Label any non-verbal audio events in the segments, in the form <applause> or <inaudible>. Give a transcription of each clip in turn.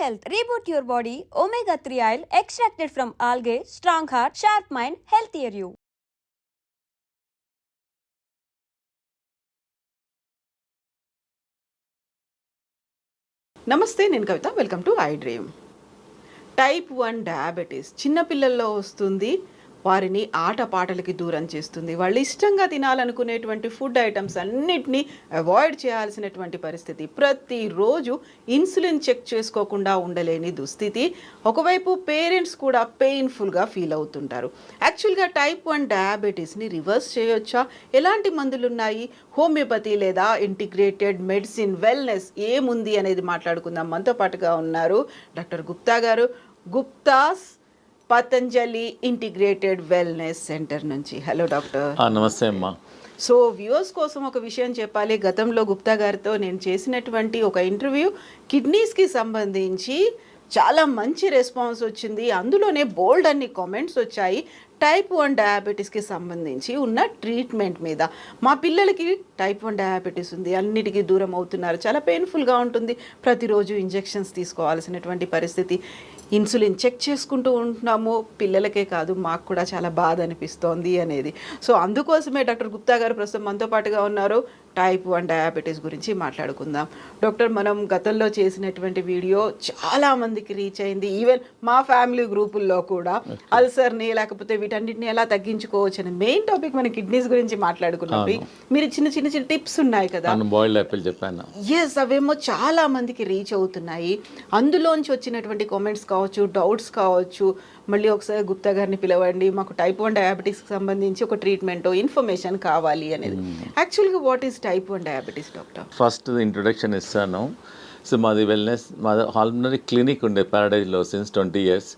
Health reboot your body omega three oil extracted from algae strong heart sharp mind health year you నమస్తే నేను Kavitha. Welcome to iDream type one diabetes చిన్నపిల్లల్లో వస్తుంది. వారిని ఆటపాటలకి దూరం చేస్తుంది. వాళ్ళు ఇష్టంగా తినాలనుకునేటువంటి ఫుడ్ ఐటమ్స్ అన్నిటినీ అవాయిడ్ చేయాల్సినటువంటి పరిస్థితి. ప్రతిరోజు ఇన్సులిన్ చెక్ చేసుకోకుండా ఉండలేని దుస్థితి. ఒకవైపు పేరెంట్స్ కూడా పెయిన్ఫుల్గా ఫీల్ అవుతుంటారు. యాక్చువల్గా టైప్ వన్ డయాబెటీస్ని రివర్స్ చేయొచ్చా? ఎలాంటి మందులు ఉన్నాయి హోమియోపతి లేదా ఇంటిగ్రేటెడ్ మెడిసిన్ వెల్నెస్ ఏముంది అనేది మాట్లాడుకుందాం. మనతో పాటుగా ఉన్నారు డాక్టర్ గుప్తా గారు. Gupta's Patanjali integrated wellness centre నుంచి. హలో డాక్టర్ నమస్తే అమ్మా. సో వ్యూవర్స్ కోసం ఒక విషయం చెప్పాలి. గతంలో గుప్తా గారితో నేను చేసినటువంటి ఒక ఇంటర్వ్యూ కిడ్నీస్కి సంబంధించి చాలా మంచి రెస్పాన్స్ వచ్చింది. అందులోనే బోల్డ్ అన్ని కామెంట్స్ వచ్చాయి. టైప్ వన్ డయాబెటీస్కి సంబంధించి ఉన్న ట్రీట్మెంట్ మీద. మా పిల్లలకి టైప్ వన్ డయాబెటీస్ ఉంది. అన్నిటికీ దూరం అవుతున్నారు. చాలా పెయిన్ఫుల్గా ఉంటుంది. ప్రతిరోజు ఇంజెక్షన్స్ తీసుకోవాల్సినటువంటి పరిస్థితి. ఇన్సులిన్ చెక్ చేసుకుంటూ ఉంటున్నాము. పిల్లలకే కాదు మాకు కూడా చాలా బాధ అనిపిస్తోంది అనేది. సో అందుకోసమే డాక్టర్ గుప్తా గారు ప్రస్తుతం మనతో పాటుగా ఉన్నారు. టైప్ వన్ డయాబెటీస్ గురించి మాట్లాడుకుందాం. డాక్టర్ మనం గతంలో చేసినటువంటి వీడియో చాలా మందికి రీచ్ అయింది. ఈవెన్ మా ఫ్యామిలీ గ్రూపుల్లో కూడా అల్సర్ని లేకపోతే వీటన్నిటిని ఎలా తగ్గించుకోవచ్చు అని మెయిన్ టాపిక్ మన కిడ్నీస్ గురించి మాట్లాడుకున్నప్పుడు మీరు చిన్న చిన్న చిన్న టిప్స్ ఉన్నాయి కదా. బాయిల్డ్ యాపిల్ చెప్పాను. ఎస్ అవేమో చాలా మందికి రీచ్ అవుతున్నాయి. అందులోంచి వచ్చినటువంటి కామెంట్స్ కావచ్చు డౌట్స్ కావచ్చు మళ్ళీ ఒకసారి గుప్తా గారిని పిలవండి మాకు టైప్ వన్ డయాబెటీస్కి సంబంధించి ఒక ట్రీట్మెంట్ ఇన్ఫర్మేషన్ కావాలి అనేది. యాక్చువల్గా what is type one diabetes doctor first introduction ఇస్తాను సో మాది వెల్నెస్ మాది ఆల్మనరీ క్లినిక్ ఉండే ప్యారడైజ్లో సిన్స్ ట్వంటీ ఇయర్స్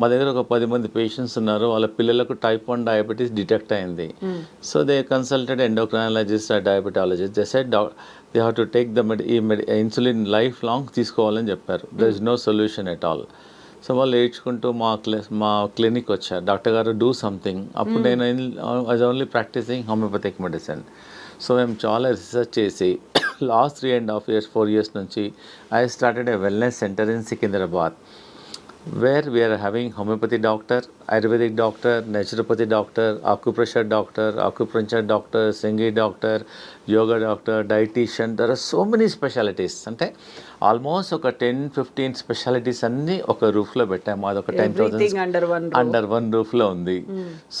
మా దగ్గర ఒక పది మంది పేషెంట్స్ ఉన్నారు. వాళ్ళ పిల్లలకు టైప్ వన్ డయాబెటీస్ డిటెక్ట్ అయింది. So they consulted endocrinologist diabetologist they said they have to take the మెడి ఈ మెడి ఇన్సులిన్ లైఫ్ లాంగ్ తీసుకోవాలని చెప్పారు. There is no solution at all so వాళ్ళు ఏడ్చుకుంటూ మా క్లి మా క్లినిక్ వచ్చారు. డాక్టర్ గారు డూ సంథింగ్. అప్పుడు నేను is only practising homeopathic medicine. So మేము చాలా రీసెర్చ్ చేసి <coughs> last three and half years four years నుంచి I started a wellness centre in Secunderabad. Where we are having homeopathy doctor ayurvedic doctor naturopathy doctor acupressure doctor acupuncture doctor Singi doctor yoga doctor dietician there are so many specialities అంటే almost ఒక ten fifteen specialities అన్నీ ఒక రూఫ్లో పెట్టాము. అదొక ten Everything thousand under one రూఫ్లో ఉంది.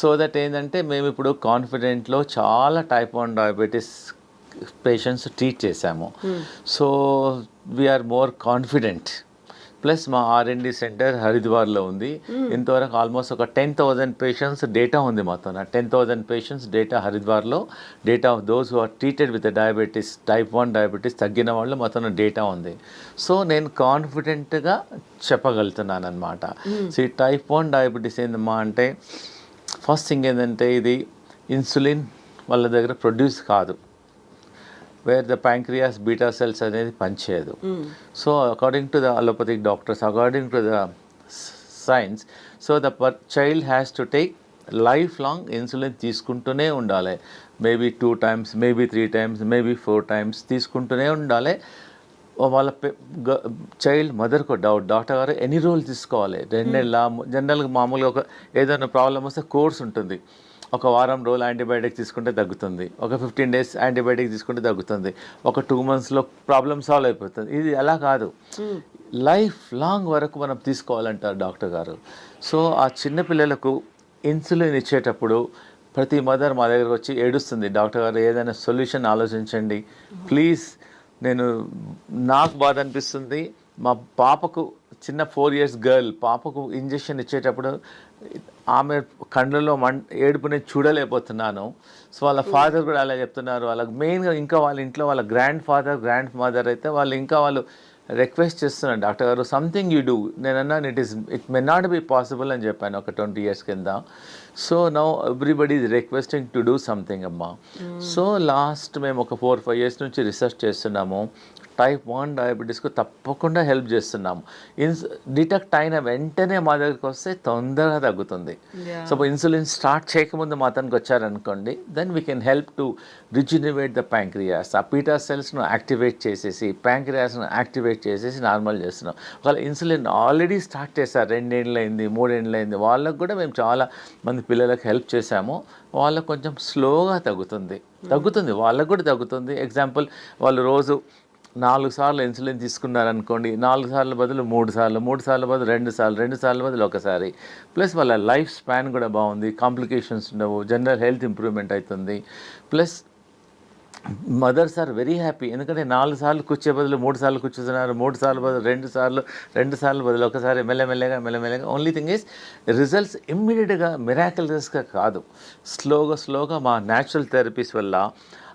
So that ఏంటంటే మేము ఇప్పుడు కాన్ఫిడెంట్లో చాలా type one diabetes patients treat చేశాము. So we are more confident plus మా ఆర్ఎండి సెంటర్ హరిద్వార్లో ఉంది. ఇంతవరకు ఆల్మోస్ట్ ఒక టెన్ థౌజండ్ పేషెంట్స్ డేటా ఉంది మాతో ten thousand patients data హరిద్వార్లో data of those who are treated with diabetes type one diabetes తగ్గిన వాళ్ళు మాతో డేటా ఉంది. సో నేను కాన్ఫిడెంట్గా చెప్పగలుగుతున్నాను అనమాట సో ఈ టైప్ వన్ డయాబెటీస్ ఏందమ్మా అంటే ఫస్ట్ థింగ్ ఏంటంటే ఇది ఇన్సులిన్ వాళ్ళ దగ్గర ప్రొడ్యూస్ కాదు. Where the pancreas beta cells అనేది పనిచేయదు. So according to the allopathic doctors according to the science so the per child has to take lifelong insulin తీసుకుంటూనే ఉండాలి. Maybe two times maybe three times maybe four times తీసుకుంటూనే ఉండాలి. వాళ్ళ child మదర్కు doubt doctor గారు ఎన్ని రోజులు తీసుకోవాలి? రెండు నెలల జనరల్గా మామూలుగా ఒక ఏదైనా ప్రాబ్లం వస్తే కోర్స్ ఉంటుంది. ఒక వారం రోజులు యాంటీబయాటిక్ తీసుకుంటే తగ్గుతుంది. ఒక ఫిఫ్టీన్ డేస్ యాంటీబయాటిక్ తీసుకుంటే తగ్గుతుంది. ఒక టూ మంత్స్లో ప్రాబ్లమ్ సాల్వ్ అయిపోతుంది. ఇది అలా కాదు. లైఫ్ లాంగ్ వరకు మనం తీసుకోవాలంటారు డాక్టర్ గారు. సో ఆ చిన్న పిల్లలకు ఇన్సులిన్ ఇచ్చేటప్పుడు ప్రతి మదర్ మా దగ్గరకు వచ్చి ఏడుస్తుంది. డాక్టర్ గారు ఏదైనా సొల్యూషన్ ఆలోచించండి. ప్లీజ్ నేను నాకు బాధ అనిపిస్తుంది. మా పాపకు చిన్న ఫోర్ ఇయర్స్ గర్ల్ పాపకు ఇంజెక్షన్ ఇచ్చేటప్పుడు ఆమె కళ్ళలో మం ఏడుపు నేను చూడలేకపోతున్నాను. సో వాళ్ళ ఫాదర్ కూడా అలా చెప్తున్నారు. వాళ్ళకి మెయిన్గా ఇంకా వాళ్ళ ఇంట్లో వాళ్ళ గ్రాండ్ ఫాదర్ గ్రాండ్ మదర్ అయితే వాళ్ళు ఇంకా వాళ్ళు రిక్వెస్ట్ చేస్తున్నాను డాక్టర్ గారు సంథింగ్ యూ డూ నేను అన్నాను it is it may not be possible అని చెప్పాను ఒక ట్వంటీ ఇయర్స్ కింద. So now everybody is requesting to do something అమ్మా. సో లాస్ట్ మేము ఒక ఫోర్ ఫైవ్ ఇయర్స్ నుంచి రీసెర్చ్ చేస్తున్నాము. టైప్ వన్ డయాబెటీస్కు తప్పకుండా హెల్ప్ చేస్తున్నాము. ఇన్స్ డిటెక్ట్ అయిన వెంటనే మా దగ్గరికి వస్తే తొందరగా తగ్గుతుంది. సో ఇన్సులిన్ స్టార్ట్ చేయకముందు మా అతనికి వచ్చారనుకోండి then we can help to regenerate the pancreas ఆ పీటా సెల్స్ను యాక్టివేట్ చేసేసి ప్యాంక్రియాస్ను యాక్టివేట్ చేసేసి నార్మల్ చేస్తున్నాం. వాళ్ళ ఇన్సులిన్ ఆల్రెడీ స్టార్ట్ చేశారు రెండేళ్ళైంది మూడేళ్ళైంది వాళ్ళకు కూడా మేము చాలా మంది పిల్లలకు హెల్ప్ చేశాము. వాళ్ళకు కొంచెం స్లోగా తగ్గుతుంది. తగ్గుతుంది వాళ్ళకు కూడా తగ్గుతుంది. ఎగ్జాంపుల్ వాళ్ళు రోజు నాలుగు సార్లు ఇన్సులిన్ తీసుకున్నారనుకోండి నాలుగు సార్లు బదులు మూడు సార్లు మూడు సార్లు బదులు రెండు సార్లు రెండు సార్లు బదులు ఒకసారి. ప్లస్ వాళ్ళ లైఫ్ స్పాన్ కూడా బాగుంది కాంప్లికేషన్స్ ఉండవు జనరల్ హెల్త్ ఇంప్రూవ్మెంట్ అవుతుంది. Plus mothers are very happy ఎందుకంటే నాలుగు సార్లు కూర్చే బదులు మూడు సార్లు కూర్చుతున్నారు మూడు సార్లు బదులు రెండు సార్లు రెండు సార్లు బదులు ఒకసారి మెల్లమెల్లగా మెల్లమెల్లగా. ఓన్లీ థింగ్ ఈస్ రిజల్ట్స్ ఇమ్మీడియట్గా మిరాకిల్స్గా కాదు. స్లోగా స్లోగా మా న్యాచురల్ థెరపీస్ వల్ల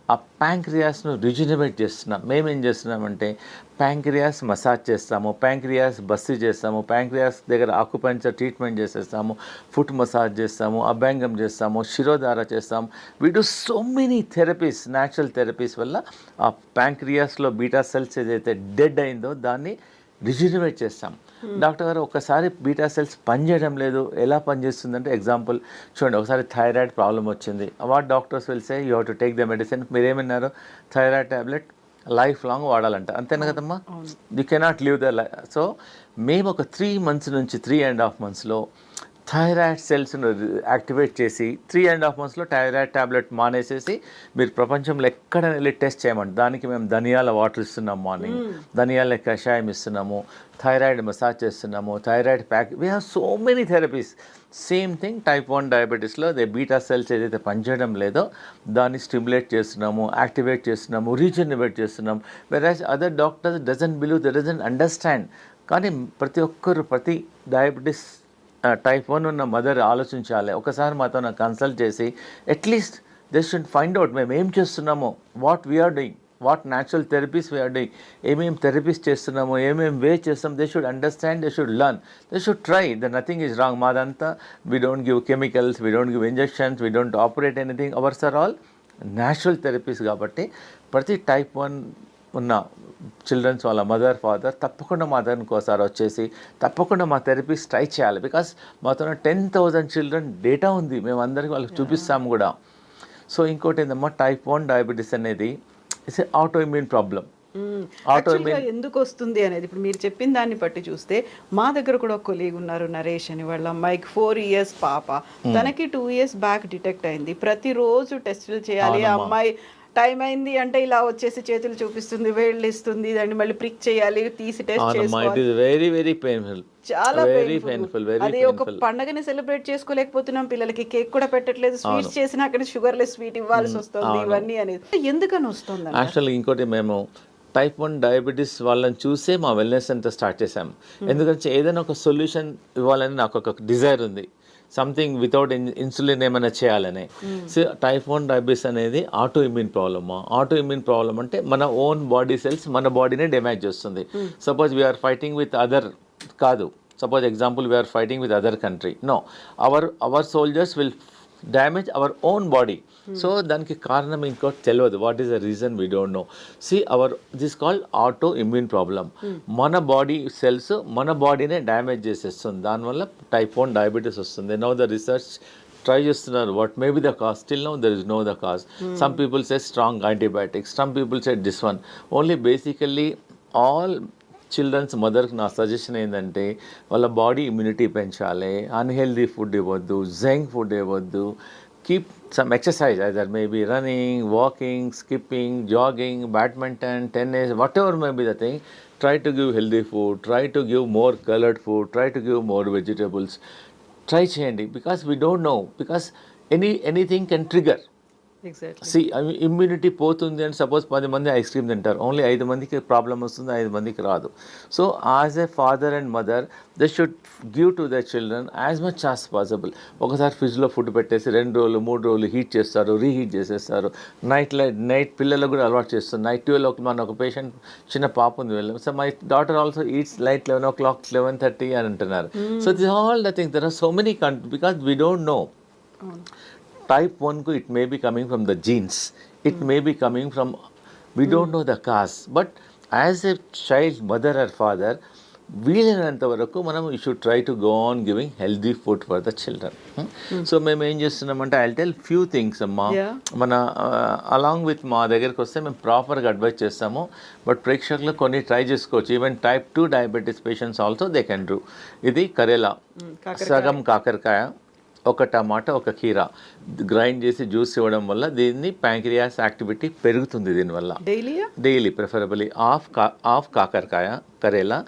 ఆ ప్యాంక్రియాస్ను రిజినవేట్ చేస్తున్నాం. మేమేం చేస్తున్నామంటే ప్యాంక్రియాస్ మసాజ్ చేస్తాము ప్యాంక్రియాస్ బస్సు చేస్తాము ప్యాంక్రియాస్ దగ్గర ఆకుపంచర్ ట్రీట్మెంట్ చేసేస్తాము ఫుట్ మసాజ్ చేస్తాము అభ్యంగం చేస్తాము శిరోధార చేస్తాము. We do so many therapies natural therapies వల్ల ఆ ప్యాంక్రియాస్లో బీటా సెల్స్ ఏదైతే డెడ్ అయిందో దాన్ని రిజినవేట్ చేస్తాం. డాక్టర్ గారు ఒకసారి బీటా సెల్స్ పనిచేయడం లేదు. ఎలా పనిచేస్తుందంటే ఎగ్జాంపుల్ చూడండి ఒకసారి థైరాయిడ్ ప్రాబ్లం వచ్చింది. వాట్ డాక్టర్స్ వెళ్తే you have to take the medicine. మీరేమన్నారు? థైరాయిడ్ ట్యాబ్లెట్ లైఫ్ లాంగ్ వాడాలంట. అంతేనా కదమ్మా? You cannot leave the so మేము ఒక త్రీ మంత్స్ నుంచి త్రీ అండ్ హాఫ్ మంత్స్లో థైరాయిడ్ సెల్స్ను యాక్టివేట్ చేసి త్రీ అండ్ హాఫ్ మంత్స్లో థైరాయిడ్ ట్యాబ్లెట్ మానేసేసి మీరు ప్రపంచంలో ఎక్కడ వెళ్ళి టెస్ట్ చేయమండి. దానికి మేము ధనియాల వాటర్ ఇస్తున్నాం మార్నింగ్. ధనియాల కషాయం ఇస్తున్నాము. థైరాయిడ్ మసాజ్ చేస్తున్నాము. Thyroid pack we have so many therapies same thing type one డయాబెటీస్లో they beta cells ఏదైతే పనిచేయడం లేదో దాన్ని స్టిమ్యులేట్ చేస్తున్నాము యాక్టివేట్ చేస్తున్నాము రీజనరేట్ చేస్తున్నాం whereas other doctors doesn't believe the doesn't understand కానీ ప్రతి ఒక్కరు ప్రతి డయాబెటీస్ టైప్ వన్ ఉన్న మదర్ ఆలోచించాలి. ఒకసారి మాతో నాకు కన్సల్ట్ చేసి at least they should find out మేము ఏం చేస్తున్నామో? What we are doing what natural therapies we are doing ఏమేమి థెరపీస్ చేస్తున్నామో? ఏమేమి వే చేస్తాం they should understand they should learn they should try the nothing is wrong మాదంతా we don't give chemicals we don't give injections we don't operate anything ours are all natural therapies కాబట్టి ప్రతి type one ఉన్న childrens వాళ్ళ mother father తప్పకుండా మా దగ్గరకు ఒకసారి వచ్చేసి తప్పకుండా మా థెరపీస్ ట్రై చేయాలి. బికాస్ మాతో టెన్ థౌజండ్ చిల్డ్రన్ డేటా ఉంది. మేము అందరికీ వాళ్ళకి చూపిస్తాము కూడా. సో ఇంకోటి ఏంటమ్మా టైప్ వన్ డయాబెటీస్ అనేది ఇట్స్ ఆటో ఇమ్యూన్ ప్రాబ్లం ఎందుకు వస్తుంది అనేది ఇప్పుడు మీరు చెప్పిన దాన్ని బట్టి చూస్తే మా దగ్గర కూడా ఒక కొలీగ్ ఉన్నారు నరేష్ అని వాళ్ళ అమ్మాయికి ఫోర్ ఇయర్స్ పాప. తనకి టూ ఇయర్స్ బ్యాక్ డిటెక్ట్ అయింది. ప్రతిరోజు టెస్టులు చేయాలి. ఆ అమ్మాయి టైం అయింది అంటే ఇలా వచ్చేసి చేతులు చూపిస్తుంది వేళ్ళు ఇస్తుంది దాన్ని మళ్ళీ ప్రిక్ చేయాలి తీసి టెస్ట్ చేసుకోవాలి. వెరీ వెరీ పెయిన్ఫుల్ చాలా వెరీ. పెయిన్ఫుల్ వెరీ అది ఒక పండగని సెలబ్రేట్ చేసుకోలేకపోతున్నాం పిల్లలకి కేక్ కూడా పెట్టట్లేదు స్వీట్స్ చేసినా అక్కడ షుగర్ లెస్ స్వీట్ ఇవ్వాల్సి వస్తుంది ఇవన్నీ అనేది. ఎందుకని వస్తుంది యాక్చువల్గా ఇంకోటి మేము టైప్ వన్ డయాబెటీస్ వాళ్ళని చూసే మా వెల్నెస్ సెంటర్ స్టార్ట్ చేసాము ఎందుకంటే ఏదైనా ఒక సొల్యూషన్ ఇవ్వాలని నాకు ఒక డిజైర్ ఉంది. సంథింగ్ వితౌట్ ఇన్సులిన్ ఏమైనా చేయాలని. సో టైప్ వన్ డయాబెటీస్ అనేది auto immune problem auto immune problem అంటే మన ఓన్ బాడీ సెల్స్ మన బాడీనే డ్యామేజ్ చేస్తుంది. Suppose we are fighting with other కాదు. Suppose example we are fighting with other country no our our soldiers will damage our own body so దానికి కారణం ఇంకోటి తెలియదు what is the reason we don't know see our this called autoimmune problem మన body cells మన బాడీనే damage చేసేస్తుంది. దానివల్ల type one diabetes వస్తుంది. నో ద రీసెర్చ్ ట్రై చేస్తున్నారు. What may be the cause still no there is no the cause some people say strong antibiotics some people say this one only basically all childrens మదర్కి నా suggestion ఏంటంటే వాళ్ళ body immunity పెంచాలి. Unhealthy food ఇవ్వద్దు. Junk food ఇవ్వద్దు. keep some exercise, either maybe running, walking, skipping, jogging, badminton, tennis, whatever may be the thing. Try to give healthy food, try to give more colored food, try to give more vegetables. Try changing because we don't know, because any anything can trigger. See immunity పోతుంది అని suppose పది మంది ice cream తింటారు. Only ఐదు మందికి problem వస్తుంది ఐదు మందికి రాదు. So as a father and mother they should give to the children as much as possible ఒకసారి ఫ్రిడ్జ్లో ఫుడ్ పెట్టేసి రెండు రోజులు మూడు రోజులు హీట్ చేస్తారు రీహీట్ చేసేస్తారు. నైట్ లైట్ నైట్ పిల్లలకు కూడా అలవాటు చేస్తారు. నైట్ ట్వెల్వ్ ఒక మన ఒక పేషెంట్ చిన్న పాప ఉంది వెళ్ళాం. So my daughter also eats light eleven o'clock eleven thirty అని అంటున్నారు. So this all the thing there are so many country because we don't know type 1 ku it may be coming from the genes. It may be coming from we don't know the cause. But as a child mother or father వీలైనంత వరకు మనం you should try to go on giving healthy food for the children so మేము ఏం చేస్తున్నామంటే I tell few things అమ్మా. మన along with మా దగ్గరికి వస్తే మేము ప్రాపర్గా అడ్వైస్ చేస్తాము. బట్ ప్రేక్షకులు కొన్ని ట్రై చేసుకోవచ్చు. Even type two diabetes patients also they can do ఇది కరేలా. సగం కాకరకాయ. ఒక టమాటా ఒక కీర గ్రైండ్ చేసి జ్యూస్ ఇవ్వడం వల్ల దీన్ని ప్యాంక్రియాస్ యాక్టివిటీ పెరుగుతుంది దీనివల్ల. డైలీయా డైలీ ప్రిఫరబుల్లీ హాఫ్ కా హాఫ్ కాకరకాయ కరేలా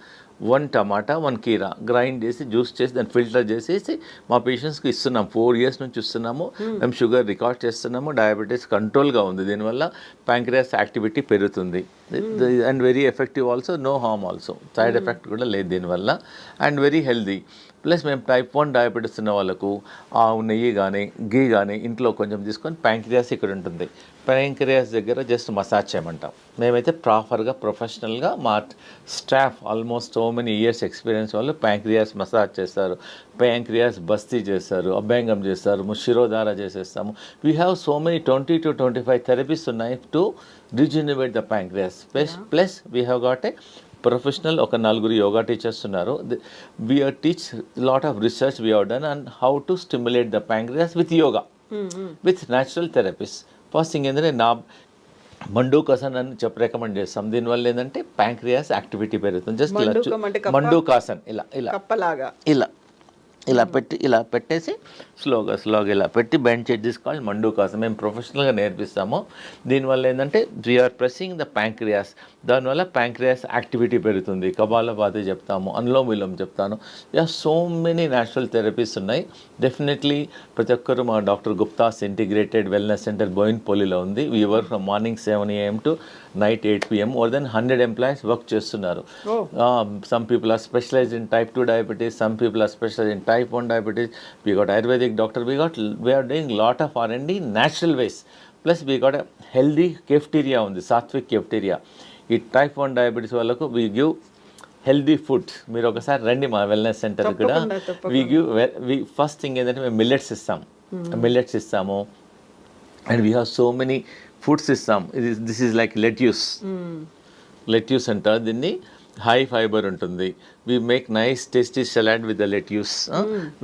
వన్ టమాటా వన్ కీరా గ్రైండ్ చేసి జ్యూస్ చేసి దాన్ని ఫిల్టర్ చేసేసి మా పేషెంట్స్కి ఇస్తున్నాం. ఫోర్ ఇయర్స్ నుంచి ఇస్తున్నాము. మేము షుగర్ రికార్డ్ చేస్తున్నాము. డయాబెటీస్ కంట్రోల్గా ఉంది. దీనివల్ల ప్యాంక్రియాస్ యాక్టివిటీ పెరుగుతుంది. And very effective also no harm also. Side effect కూడా లేదు దీనివల్ల. And very healthy. ప్లస్ మేము టైప్ వన్ డయాబెటీస్ ఉన్న వాళ్ళకు ఆవు నెయ్యి కానీ గీ కానీ ఇంట్లో కొంచెం తీసుకొని ప్యాంక్రియాస్ ఇక్కడ ఉంటుంది. ప్యాంక్రియాస్ దగ్గర జస్ట్ మసాజ్ చేయమంటాం. మేమైతే ప్రాపర్గా ప్రొఫెషనల్గా మా staff almost so many years experience వాళ్ళు ప్యాంక్రియాస్ మసాజ్ చేస్తారు. ప్యాంక్రియాస్ బస్తీ చేస్తారు అభ్యంగం చేస్తారు శిరోధార చేసేస్తాము. We have so many twenty two twenty five therapies ఉన్నాయి to rejuvenate the pancreas plus plus we have got a professional ఒక నలుగురు యోగా టీచర్స్ ఉన్నారు. We are teach lot of research we have done and how to stimulate the pancreas with yoga with natural therapies first thing ఏంటంటే నా మండూకాసన్ అని చెప్పి recommend చేస్తాం. దీనివల్ల ఏంటంటే ప్యాంక్రియాస్ యాక్టివిటీ పెరుగుతుంది. జస్ట్? మండూకాసన్. ఇలా ఇలా. ఇలా. ఇలా పెట్టి ఇలా పెట్టేసి స్లోగా స్లోగా ఇలా పెట్టి బెండ్ చేసి తీసుకోవాలి. మండు కోసం మేము ప్రొఫెషనల్గా నేర్పిస్తాము. దీనివల్ల ఏంటంటే we are pressing the pancreas దానివల్ల ప్యాంక్రియాస్ యాక్టివిటీ పెరుగుతుంది. కపాలపాతి చెప్తాము అనులోమ విలోమ చెప్తాను yeah so many natural therapies ఉన్నాయి. డెఫినెట్లీ ప్రతి ఒక్కరు మా doctor Gupta's integrated wellness centre బోయిన్పల్లిలో ఉంది. We work from morning seven AM to night eight PM more than hundred employees work చేస్తున్నారు. Some people are specialise in type two diabetes some people are specialise in type one diabetes we got ayurvedic doctor we got we are doing lot of are and natural ways plus we got healthy cafeteria ఉంది Satvik cafeteria ఈ type one diabetes వాళ్ళకు we give healthy food మీరు ఒకసారి రండి మా wellness centre కూడా. We give we first thing ఏంటంటే మేము మిల్లెట్స్ ఇస్తాం. మిల్లెట్స్ ఇస్తాము. And we have so many foods ఇస్తాం ఇది this is like lettuce lettuce అంటారు దీన్ని హై ఫైబర్ ఉంటుంది. We make nice tasty salad with the lettuce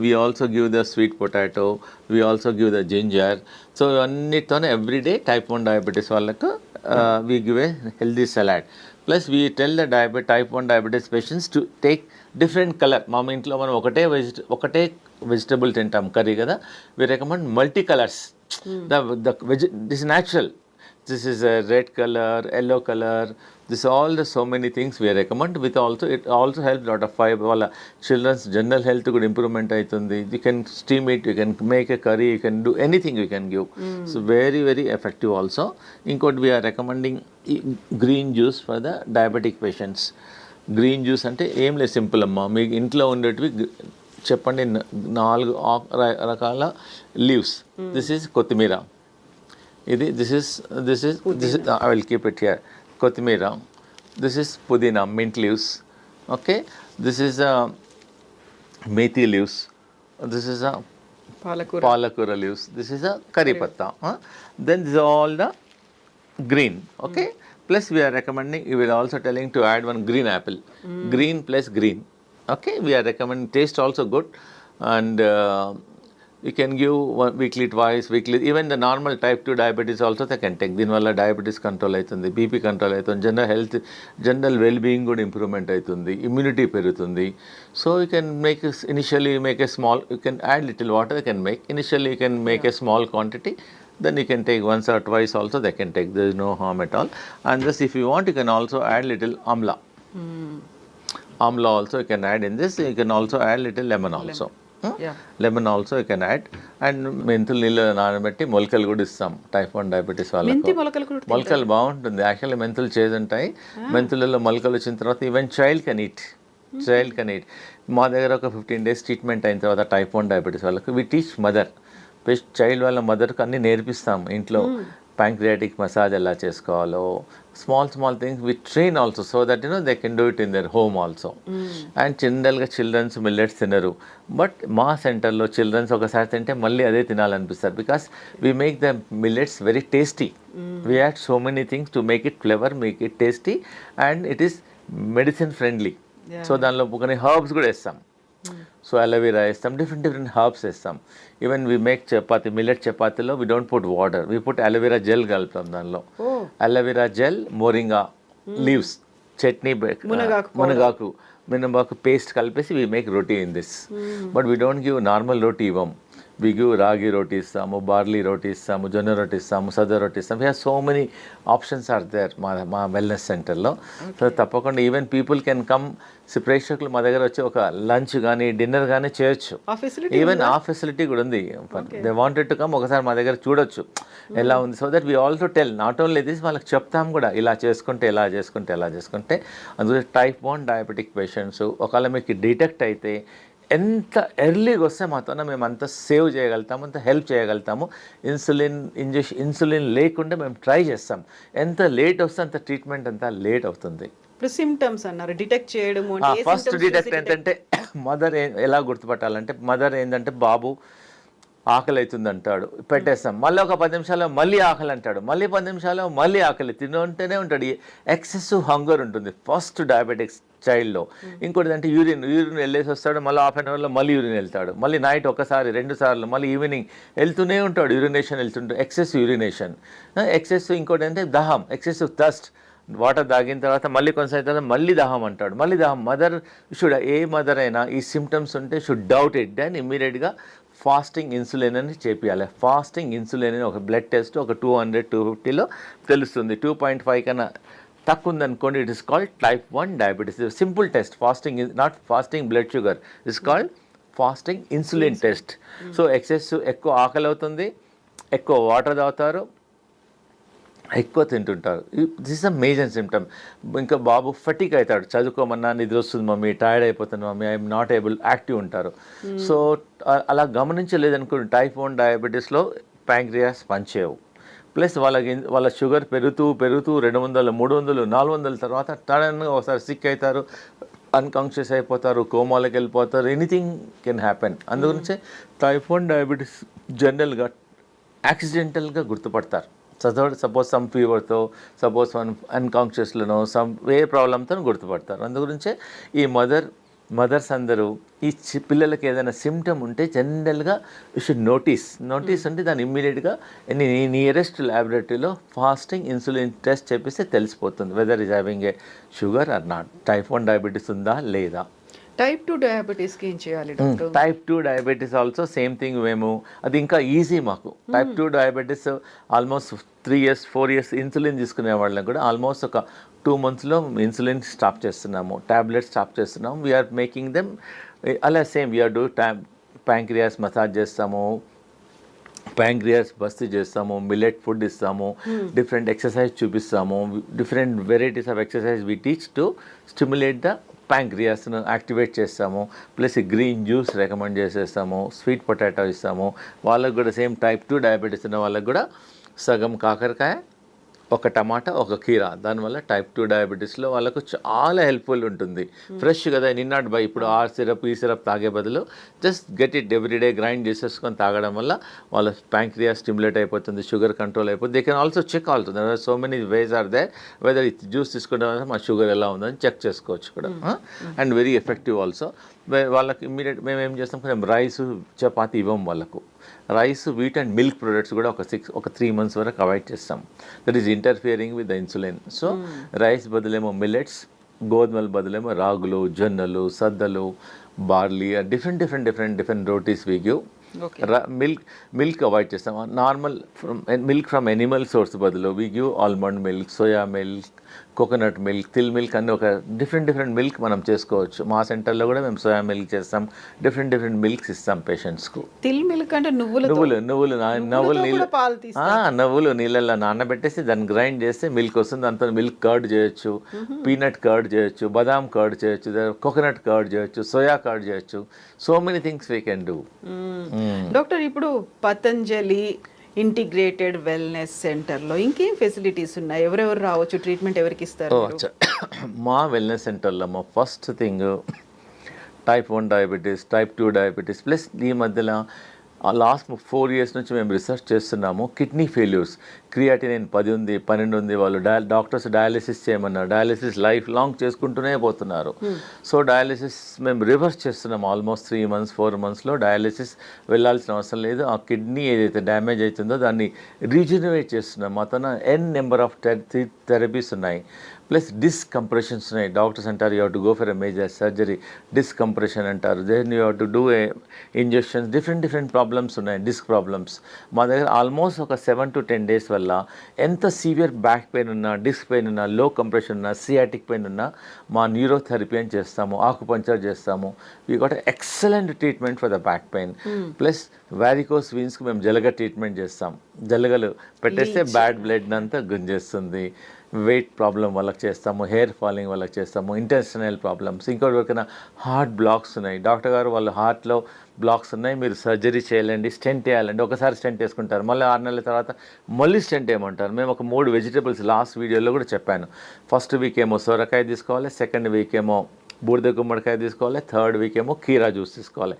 we also give the sweet potato we also give the ginger so ఇవన్నిటితోనే everyday type one diabetes వాళ్ళకు we give a healthy salad plus we tell the diabetic type one diabetes patients to take different colour మా ఇంట్లో మనం ఒకటే వెజిట ఒకటే vegetable తింటాం curry కదా. We recommend multi colours the the veggie this natural this is a red color yellow color this all the so many things we recommend with also it also helps lot of fiber వాళ్ళ children's general health కూడా improvement అవుతుంది you can steam it you can make a curry you can do anything you can give so very very effective also ఇంకోటి we are recommending green juice for the diabetic patients green juice అంటే ఏం లేదు simple అమ్మా మీకు ఇంట్లో ఉండేటివి చెప్పండి నాలుగు రకాల లీవ్స్ దిస్ ఈజ్ కొత్తిమీర ఇది this is this is this I will keep it here kothimeera this is pudina mint leaves okay this is methi leaves this is palakura palakura leaves this is a kadi patta then this all the green okay plus we are recommending we will also telling to add one green apple green plus green okay we are recommending taste also good and uh, can give one weekly twice weekly even the normal type 2 diabetes also they can take దీనివల్ల diabetes control అవుతుంది BP control అవుతుంది general health general well being కూడా improvement అవుతుంది immunity పెరుగుతుంది so you can make initially make a small you can add little water you can make initially you can make a small quantity then you can take once or twice also they can take there is no harm at all and this if you want you can also add little amla amla also you can add in this you can also add little lemon also Hmm? Lemon also you can add and మెంతులు నీళ్ళు నానబెట్టి మొలకలు కూడా ఇస్తాం. Type one diabetes వాళ్ళకి. మొలకలు బాగుంటుంది. Actually మెంతులు చేదు ఉంటాయి మెంతులలో మొలకలు వచ్చిన తర్వాత even child can eat child can eat మా దగ్గర ఒక ఫిఫ్టీన్ డేస్ ట్రీట్మెంట్ అయిన తర్వాత టైప్ వన్ డయాబెటీస్ వాళ్ళకి. వి టీచ్ మదర్ చైల్డ్ వాళ్ళ మదర్కి అన్ని నేర్పిస్తాం ఇంట్లో. ప్యాంక్రియాటిక్ మసాజ్ ఎలా చేసుకోవాలో small small things we train also so that you know they can do it in their home also and జనరల్గా చిల్డ్రన్స్ మిల్లెట్స్ తినరు. బట్ మా సెంటర్లో చిల్డ్రన్స్ ఒకసారి తింటే మళ్ళీ అదే తినాలనిపిస్తారు because we make the millets very tasty we add so many things to make it flavour make it tasty and it is medicine friendly so దానిలో కొన్ని హర్బ్స్ కూడా వేస్తాం. సో అలోవెరా వేస్తాం డిఫరెంట్ డిఫరెంట్ హర్బ్స్ వేస్తాం. Even we make chapati millet చపాతీలో we don't put water we put aloe vera gel కలుపుతాం దానిలో. Aloe vera gel moringa leaves chutney మునగాకు మునగాకు మినబాకు పేస్ట్ కలిపేసి we make roti in this but we don't give normal roti ఇవ్వం. Give రాగి రోటీ ఇస్తాము బార్లీ రోటీ ఇస్తాము జొన్న రోటీ ఇస్తాము సజ్జ రోటీ ఇస్తాము. Have so many options are there మా మా వెల్నెస్ సెంటర్లో సో తప్పకుండా ఈవెన్ పీపుల్ కెన్ కమ్ ప్రేక్షకులు మా దగ్గర వచ్చి ఒక లంచ్ కానీ డిన్నర్ కానీ చేయొచ్చు. ఈవెన్ ఆ ఫెసిలిటీ కూడా ఉంది. దే వాంటెడ్ టు కమ్ ఒకసారి మా దగ్గర చూడొచ్చు. ఎలా ఉంది? So that we also tell not only this వాళ్ళకి చెప్తాం కూడా. ఇలా చేసుకుంటే ఇలా చేసుకుంటే ఇలా చేసుకుంటే. అందుకే టైప్ వన్ డయాబెటిక్ పేషెంట్స్ ఒకవేళ మీకు డిటెక్ట్ అయితే ఎంత ఎర్లీగా వస్తే మాతోనే మేము అంత సేవ్ చేయగలుగుతాము అంత హెల్ప్ చేయగలుగుతాము. ఇన్సులిన్ ఇంజెక్షన్ ఇన్సులిన్ లేకుండా మేము ట్రై చేస్తాం. ఎంత లేట్ వస్తే అంత ట్రీట్మెంట్ అంత లేట్ అవుతుంది. ఇప్పుడు సిమ్టమ్స్ అన్నారు. డిటెక్ట్ ఏ ఫస్ట్ డిటెక్ట్ ఏంటంటే మదర్ ఎలా గుర్తుపట్టాలంటే మదర్ ఏంటంటే బాబు ఆకలి అవుతుంది అంటాడు పెట్టేస్తాం. మళ్ళీ ఒక పది నిమిషాల్లో మళ్ళీ ఆకలి అంటాడు మళ్ళీ పది నిమిషాల్లో మళ్ళీ ఆకలి తింటూనే ఉంటాడు. ఎక్సెసివ్ హంగర్ ఉంటుంది. ఫస్ట్ డయాబెటిక్స్ చైల్డ్లో ఇంకోటి అంటే యూరిన్ యూరిన్ వెళ్ళేసి వస్తాడు మళ్ళీ హాఫ్ అన్ అవర్లో మళ్ళీ యూరిన్ వెళ్తాడు. మళ్ళీ నైట్ ఒకసారి రెండు సార్లు మళ్ళీ ఈవినింగ్ వెళ్తూనే ఉంటాడు. యూరినేషన్ వెళ్తుంటాడు ఎక్సెస్ యూరినేషన్ ఎక్సెస్ ఇంకోటి అంటే దహం ఎక్సెసివ్ థస్ట్ వాటర్ తాగిన తర్వాత మళ్ళీ కొనసాగిన తర్వాత మళ్ళీ దాహం అంటాడు. మళ్ళీ దాహం మదర్ షుడ్ ఏ మదర్ అయినా ఈ సిమ్టమ్స్ ఉంటే షుడ్ డౌట్ ఇట్ దెన్ ఇమీడియట్గా ఫాస్టింగ్ ఇన్సులిన్ అని చేపియాలి. ఫాస్టింగ్ ఇన్సులిన్ అని ఒక బ్లడ్ టెస్ట్ ఒక టూ హండ్రెడ్ టూ ఫిఫ్టీలో తెలుస్తుంది. టూ పాయింట్ ఫైవ్ కన్నా తక్కువ ఉందనుకోండి it is called type one diabetes simple test fasting not fasting blood sugar is called fasting insulin test so excess ఎక్కువ ఆకలి అవుతుంది ఎక్కువ వాటర్ తాగుతారు ఎక్కువ తింటుంటారు. This is a major symptom ఇంకా బాబు ఫటిక్ అవుతాడు. చదువుకోమన్నా నిద్ర వస్తుంది మమ్మీ టైర్డ్ అయిపోతుంది mummy I'm not able active ఉంటారు. సో అలా గమనించలేదనుకోండి టైప్ వన్ డయాబెటీస్లో ప్యాంక్రియాస్ పనిచేయవు. ప్లస్ వాళ్ళకి వాళ్ళ షుగర్ పెరుగుతూ పెరుగుతూ రెండు వందలు మూడు వందలు నాలుగు వందల తర్వాత టడన్గా ఒకసారి సిక్ అవుతారు అన్కాన్షియస్ అయిపోతారు కోమాలకు వెళ్ళిపోతారు ఎనీథింగ్ కెన్ హ్యాపెన్ అందుగురించే వన్ డయాబెటీస్ జనరల్గా యాక్సిడెంటల్గా గుర్తుపడతారు. సపోజ్ సపోజ్ సమ్ ఫీవర్తో సపోజ్ వన్ అన్కాన్షియస్లోనో సమ్ ఏ ప్రాబ్లంతో గుర్తుపడతారు. అందు గురించే ఈ మదర్ మదర్స్ అందరూ ఈ చి- పిల్లలకి ఏదైనా సిమ్టమ్ ఉంటే జనరల్గా యూ షుడ్ నోటీస్ నోటీస్ అంటే దాన్ని ఇమ్మీడియట్గా నీ నియరెస్ట్ ల్యాబొరేటరీలో ఫాస్టింగ్ ఇన్సులిన్ టెస్ట్ చేపిస్తే తెలిసిపోతుంది whether is having a sugar or not typhoid diabetes ఉందా లేదా? టైప్ టూ డయాబెటీస్కి ఏం చేయాలి doctor? Type two diabetes also same thing మేము. అది ఇంకా ఈజీ మాకు. Type two diabetes almost three years four years insulin తీసుకునే వాళ్ళని కూడా ఆల్మోస్ట్ ఒక టూ మంత్స్లో ఇన్సులిన్ స్టాప్ చేస్తున్నాము. టాబ్లెట్స్ స్టాప్ చేస్తున్నాము. వీఆర్ మేకింగ్ దెమ్ అలా same we are do to pancreas massage చేస్తాము. ప్యాంక్రియాస్ బస్తీ చేస్తాము. మిల్లెట్ ఫుడ్ ఇస్తాము. డిఫరెంట్ ఎక్సర్సైజ్ చూపిస్తాము. Different varieties of exercise we teach to stimulate the ప్యాంక్రియాస్ను activate చేస్తాము. ప్లస్ గ్రీన్ జ్యూస్ రికమెండ్ చేసేస్తాము. Sweet potato ఇస్తాము. వాళ్ళకు కూడా సేమ్ టైప్ టూ డయాబెటీస్ ఉన్న వాళ్ళకు కూడా సగం కాకరకాయ ఒక టమాటా ఒక కీరా. దానివల్ల టైప్ టూ డయాబెటీస్లో వాళ్ళకు చాలా హెల్ప్ఫుల్ ఉంటుంది. ఫ్రెష్ కదా నిన్నాడు బై ఇప్పుడు ఆ సిరప్ ఈ సిరప్ తాగే బదులు just get it everyday grind చేసేసుకొని తాగడం వల్ల వాళ్ళ ప్యాంక్రియా స్టిమ్యులేట్ అయిపోతుంది షుగర్ కంట్రోల్ అయిపోతుంది. They can also check also so many ways are they whether ఇది జ్యూస్ తీసుకోవడం వల్ల మా షుగర్ ఎలా ఉందని చెక్ చేసుకోవచ్చు కూడా. అండ్ వెరీ ఎఫెక్టివ్ ఆల్సో వాళ్ళకి ఇమ్మీడియట్ మేము ఏం చేస్తాం కొంచెం రైస్ చపాతి ఇవ్వం వాళ్ళకు. Rice wheat and milk products కూడా ఒక సిక్స్ ఒక త్రీ మంత్స్ వరకు అవాయిడ్ చేస్తాం. That is interfering with the insulin so rice బదులేమో millets గోధుమల బదులేమో రాగులు జొన్నలు సద్దలు barley different different different different rotis we give milk milk avoid చేస్తాం. Normal from milk from animal source బదులు we give almond milk soya milk coconut milk til milk అన్ని ఒక different different milk మనం చేసుకోవచ్చు. మా సెంటర్లో కూడా మేము సోయా మిల్క్ చేస్తాం. డిఫరెంట్ డిఫరెంట్ మిల్క్స్ ఇస్తాం పేషెంట్స్కు. తిల్ మిల్క్ అంటే నువ్వులు నువ్వులు నువ్వులు నువ్వులు నీళ్ళు నువ్వులు నీళ్ళల్లో నానబెట్టేసి దాన్ని గ్రైండ్ చేస్తే మిల్క్ వస్తుంది. దాంతో మిల్క్ కర్డ్ చేయొచ్చు పీనట్ కర్డ్ చేయొచ్చు బాదాం కర్డ్ చేయొచ్చు కోకోనట్ కర్డ్ చేయొచ్చు సోయా కర్డ్ చేయొచ్చు. So many things we can do. Doctor ఇప్పుడు పతంజలి ఇంటిగ్రేటెడ్ వెల్నెస్ సెంటర్లో ఇంకేం ఫెసిలిటీస్ ఉన్నాయి? ఎవరెవరు రావచ్చు? ట్రీట్మెంట్ ఎవరికి ఇస్తారు. మా వెల్నెస్ సెంటర్లో మా first thing type one diabetes type two diabetes plus ఈ మధ్యలో లాస్ట్ ఫోర్ ఇయర్స్ నుంచి మేము రీసెర్చ్ చేస్తున్నాము. Kidney failures. క్రియాటినిన్ పది ఉంది పన్నెండు ఉంది. వాళ్ళు డయా డాక్టర్స్ డయాలిసిస్ చేయమన్నారు. డయాలిసిస్ లైఫ్ లాంగ్ చేసుకుంటూనే పోతున్నారు. సో డయాలిసిస్ మేము రివర్స్ చేస్తున్నాం ఆల్మోస్ట్ త్రీ మంత్స్ ఫోర్ మంత్స్లో డయాలిసిస్ వెళ్ళాల్సిన అవసరం లేదు. ఆ కిడ్నీ ఏదైతే డ్యామేజ్ అవుతుందో దాన్ని రీజనరేట్ చేస్తున్నాం అతను ఎన్ నెంబర్ ఆఫ్ థెరపీస్ ఉన్నాయి. ప్లస్ డిస్క్ కంప్రెషన్స్ ఉన్నాయి. డాక్టర్స్ అంటారు you to go for a major surgery. Disc compression అంటారు then you to do a injections. Different different problems ఉన్నాయి డిస్క్ ప్రాబ్లమ్స్. మా దగ్గర ఆల్మోస్ట్ ఒక సెవెన్ టు టెన్ డేస్ వల్ల ఎంత సీవియర్ బ్యాక్ పెయిన్ ఉన్నా డిస్క్ పెయిన్ ఉన్నా లో కంప్రెషన్ ఉన్నా సియాటిక్ పెయిన్ ఉన్నా మా న్యూరోథెరపీ అని చేస్తాము ఆకుపంచర్ చేస్తాము. We got excellent treatment for the back pain plus varicose వీన్స్కి మేము జలగ ట్రీట్మెంట్ చేస్తాం. జలగలు పెట్టేస్తే బ్యాడ్ బ్లడ్ అంతా గుంజేస్తుంది. వెయిట్ ప్రాబ్లం వాళ్ళకి చేస్తాము హెయిర్ ఫాలింగ్ వాళ్ళకి చేస్తాము ఇంటెస్టినల్ ప్రాబ్లమ్స్ ఇంకోటి వరకైనా హార్ట్ బ్లాక్స్ ఉన్నాయి. డాక్టర్ గారు వాళ్ళు హార్ట్లో బ్లాక్స్ ఉన్నాయి. మీరు సర్జరీ చేయాలండి స్టెంట్ వేయాలండి ఒకసారి స్టెంట్ వేసుకుంటారు. మళ్ళీ ఆరు నెలల తర్వాత మళ్ళీ స్టెంట్ వేయమంటారు. మేము ఒక మూడు వెజిటేబుల్స్ లాస్ట్ వీడియోలో కూడా చెప్పాను. ఫస్ట్ వీక్ ఏమో సొరకాయ తీసుకోవాలి సెకండ్ వీక్ ఏమో బూడిద గుమ్మడికాయ తీసుకోవాలి థర్డ్ వీక్ ఏమో కీరా జ్యూస్ తీసుకోవాలి.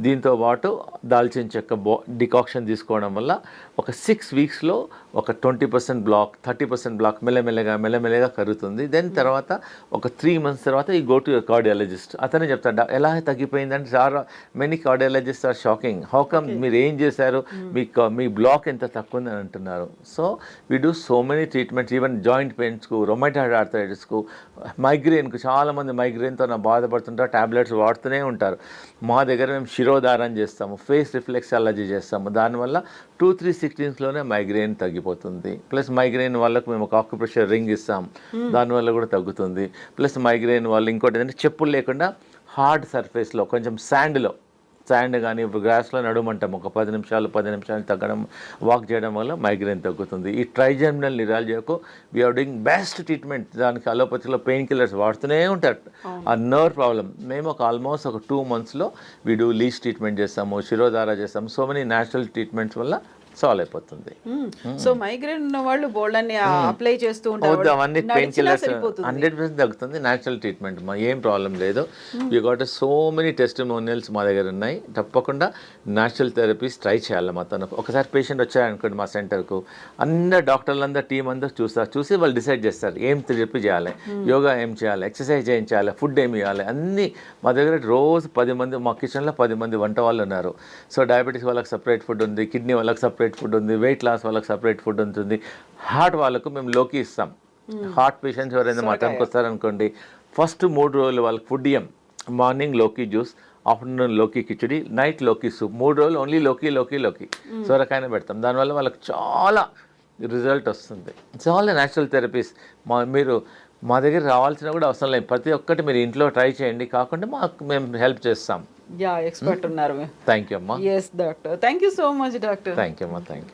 దీంతో పాటు దాల్చిన చెక్క బో డికాక్షన్ తీసుకోవడం వల్ల ఒక సిక్స్ వీక్స్లో ఒక twenty percent block thirty percent block మెల్లమెల్లగా మెల్లమెల్లగా కరుగుతుంది. దెన్ తర్వాత ఒక త్రీ మంత్స్ తర్వాత ఈ గో టు కార్డియాలజిస్ట్ అతనే చెప్తాడు "డా- ఎలా తగ్గిపోయిందంటే చాలా many cardiologist are shocking how come మీరు ఏం చేశారు? మీ క- మీ బ్లాక్ ఎంత తక్కువ ఉందని అంటున్నారు. So we do so many treatments even joint పెయిన్స్కు రొమాటాయిడ్ ఆర్థరైటిస్కు మైగ్రేన్కు చాలామంది మైగ్రేన్తో నా బాధపడుతుంటారు టాబ్లెట్స్ వాడుతూనే ఉంటారు. మా దగ్గర మేము శిరోధారం చేస్తాము ఫేస్ రిఫ్లెక్సాలజీ చేస్తాము. దానివల్ల టూ త్రీ సిక్స్టీన్స్లోనే మైగ్రేన్ తగ్గిపోతుంది. ప్లస్ మైగ్రేన్ వాళ్ళకు మేము ఒక ఆక్యుప్రెషర్ రింగ్ ఇస్తాం. దానివల్ల కూడా తగ్గుతుంది. ప్లస్ మైగ్రేన్ వాళ్ళు ఇంకోటి ఏంటంటే చెప్పులు లేకుండా హార్డ్ సర్ఫేస్లో కొంచెం శాండ్లో శాండ్ కానీ గ్రాస్లో నడుమంటాం ఒక పది నిమిషాలు పది నిమిషాలు తగ్గడం వాక్ చేయడం వల్ల మైగ్రేన్ తగ్గుతుంది. ఈ trigeminal నిరాలజీకు we are doing best treatment దానికి అలోపతిలో పెయిన్ కిల్లర్స్ వాడుతూనే ఉంటారు. ఆ నర్వ్ ప్రాబ్లం మేము ఒక ఆల్మోస్ట్ ఒక టూ మంత్స్లో వీ డూ ట్రీట్మెంట్ చేస్తాము శిరోధార చేస్తాము. సో మెనీ న్యాచురల్ ట్రీట్మెంట్స్ వల్ల సాల్వ్ అయిపోతుంది. సో మైగ్రేన్ ఉన్న వాళ్ళు బోల్డ్ అప్లై చేస్తూ ఉంటారు. అవన్నీ పెయిన్ కిల్లర్స్ హండ్రెడ్ పర్సెంట్ తగ్గుతుంది న్యాచురల్ ట్రీట్మెంట్ మా ఏం ప్రాబ్లం లేదు. You got so many testimonials మా దగ్గర ఉన్నాయి. తప్పకుండా న్యాచురల్ థెరపీస్ ట్రై చేయాలి మా తనకు. ఒకసారి పేషెంట్ వచ్చారనుకోండి మా సెంటర్కు అందరు డాక్టర్లు అందరు టీం అందరు చూస్తారు. చూసి వాళ్ళు డిసైడ్ చేస్తారు. ఏం థెరపీ చేయాలి? యోగా ఏం చేయాలి? ఎక్సర్సైజ్ ఏం చేయాలి? ఫుడ్ ఏం ఇవ్వాలి? అన్నీ మా దగ్గర రోజు పది మంది మా కిచెన్లో పది మంది వంట వాళ్ళు ఉన్నారు. సో డయాబెటీస్ వాళ్ళకి సపరేట్ ఫుడ్ ఉంది కిడ్నీ వాళ్ళకి సపరేట్ ఫుడ్ ఉంది వెయిట్ లాస్ వాళ్ళకి సపరేట్ ఫుడ్ ఉంటుంది. హార్ట్ వాళ్ళకు మేము లోకి ఇస్తాం. హార్ట్ పేషెంట్స్ ఎవరైనా మా తనకు వస్తారనుకోండి ఫస్ట్ మూడు రోజులు వాళ్ళకి ఫుడ్ ఇయ్యం. మార్నింగ్లోకి జ్యూస్ ఆఫ్టర్నూన్లోకి కిచడి నైట్లోకి సూప్ మూడు రోజులు ఓన్లీ లోకి లోకి లోకి. సొరకాయనే పెడతాం. దానివల్ల వాళ్ళకి చాలా రిజల్ట్ వస్తుంది. చాలా న్యాచురల్ థెరపీస్ మా మీరు మా దగ్గర రావాల్సిన కూడా అవసరం లేదు. ప్రతి ఒక్కటి మీరు ఇంట్లో ట్రై చేయండి. కాకుండా మాకు మేము హెల్ప్ చేస్తాం. యా ఎక్స్పర్ట్ ఉన్నారు. థ్యాంక్ యూ అమ్మా. Yes doctor. Thank you so much doctor. Thank you అమ్మా థ్యాంక్ యూ